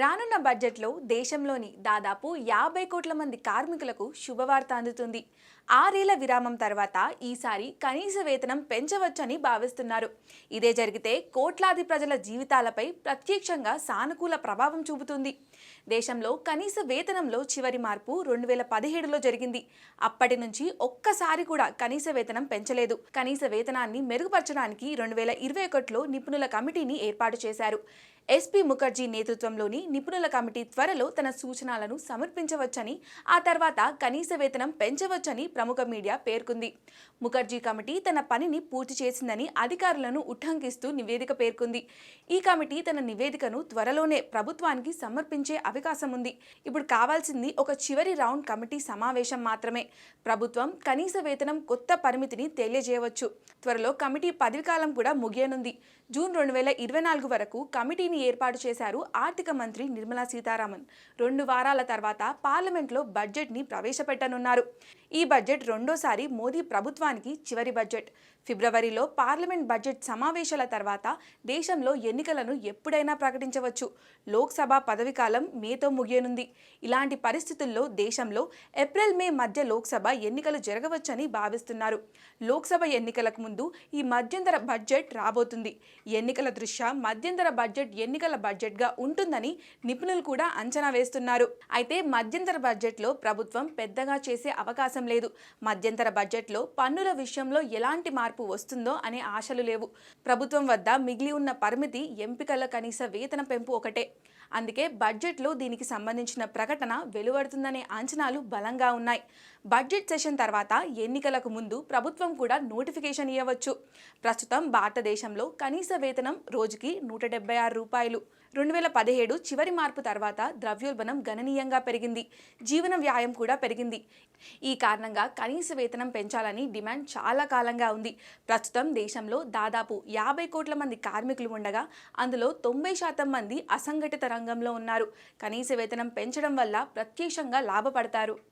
రానున్న బడ్జెట్లో దేశంలోని దాదాపు యాభై కోట్ల మంది కార్మికులకు శుభవార్త అందుతుంది. ఆరేళ్ళ విరామం తర్వాత ఈసారి కనీస వేతనం పెంచవచ్చని భావిస్తున్నారు. ఇదే జరిగితే కోట్లాది ప్రజల జీవితాలపై ప్రత్యక్షంగా సానుకూల ప్రభావం చూపుతుంది. దేశంలో కనీస వేతనంలో చివరి మార్పు రెండు వేల పదిహేడులో జరిగింది. అప్పటి నుంచి ఒక్కసారి కూడా కనీస వేతనం పెంచలేదు. కనీస వేతనాన్ని మెరుగుపరచడానికి రెండు వేల ఇరవై ఒకటిలో నిపుణుల కమిటీని ఏర్పాటు చేశారు. ఎస్పీ ముఖర్జీ నేతృత్వంలోని నిపుణుల కమిటీ త్వరలో తన సూచనలను సమర్పించవచ్చని ఆ తర్వాత కనీస వేతనం పెంచవచ్చని ప్రముఖ మీడియా పేర్కొంది. ముఖర్జీ కమిటీ తన పనిని పూర్తి చేసిందని అధికారులను ఉట్టంకిస్తూ నివేదిక పేర్కొంది. ఈ కమిటీ తన నివేదికను త్వరలోనే ప్రభుత్వానికి సమర్పించే అవకాశం ఉంది. ఇప్పుడు కావాల్సింది ఒక చివరి రౌండ్ కమిటీ సమావేశం మాత్రమే. ప్రభుత్వం కనీస వేతనం కొత్త పరిమితిని తెలియజేయవచ్చు. త్వరలో కమిటీ పదవికాలం కూడా ముగియనుంది. జూన్ రెండు వేల ఇరవై నాలుగు వరకు కమిటీ కమిటీని ఏర్పాటు చేశారు ఆర్థిక మంత్రి నిర్మలా సీతారామన్. రెండు వారాల తర్వాత పార్లమెంట్లో బడ్జెట్ని ప్రవేశపెట్టనున్నారు. ఈ బడ్జెట్ రెండోసారి మోదీ ప్రభుత్వానికి చివరి బడ్జెట్. ఫిబ్రవరిలో పార్లమెంట్ బడ్జెట్ సమావేశాల తర్వాత దేశంలో ఎన్నికలను ఎప్పుడైనా ప్రకటించవచ్చు. లోక్సభ పదవికాలం మేతో ముగియనుంది. ఇలాంటి పరిస్థితుల్లో దేశంలో ఏప్రిల్ మే మధ్య లోక్సభ ఎన్నికలు జరగవచ్చని భావిస్తున్నారు. లోక్సభ ఎన్నికలకు ముందు ఈ మధ్యంతర బడ్జెట్ రాబోతుంది. ఎన్నికల దృష్ట్యా మధ్యంతర బడ్జెట్ ఎన్నికల బడ్జెట్గా ఉంటుందని నిపుణులు కూడా అంచనా వేస్తున్నారు. అయితే మధ్యంతర బడ్జెట్లో ప్రభుత్వం పెద్దగా చేసే అవకాశం లేదు. మధ్యంతర బడ్జెట్లో పన్నుల విషయంలో ఎలాంటి మార్పు వస్తుందో అనే ఆశలు లేవు. ప్రభుత్వం వద్ద మిగిలి ఉన్న పరిమితి ఎంపికల కనీస వేతన పెంపు ఒకటే. అందుకే బడ్జెట్లో దీనికి సంబంధించిన ప్రకటన వెలువడుతుందనే అంచనాలు బలంగా ఉన్నాయి. బడ్జెట్ సెషన్ తర్వాత ఎన్నికలకు ముందు ప్రభుత్వం కూడా నోటిఫికేషన్ ఇవ్వవచ్చు. ప్రస్తుతం భారతదేశంలో కనీస వేతనం రోజుకి నూట డెబ్బై ఆరు రూపాయలు. రెండు వేల పదిహేడు చివరి మార్పు తర్వాత ద్రవ్యోల్బణం గణనీయంగా పెరిగింది. జీవన వ్యాయం కూడా పెరిగింది. ఈ కారణంగా కనీస వేతనం పెంచాలని డిమాండ్ చాలా కాలంగా ఉంది. ప్రస్తుతం దేశంలో దాదాపు యాభై కోట్ల మంది కార్మికులు ఉండగా అందులో తొంభై శాతం మంది అసంఘటిత రంగంలో ఉన్నారు. కనీస వేతనం పెంచడం వల్ల ప్రత్యక్షంగా లాభపడతారు.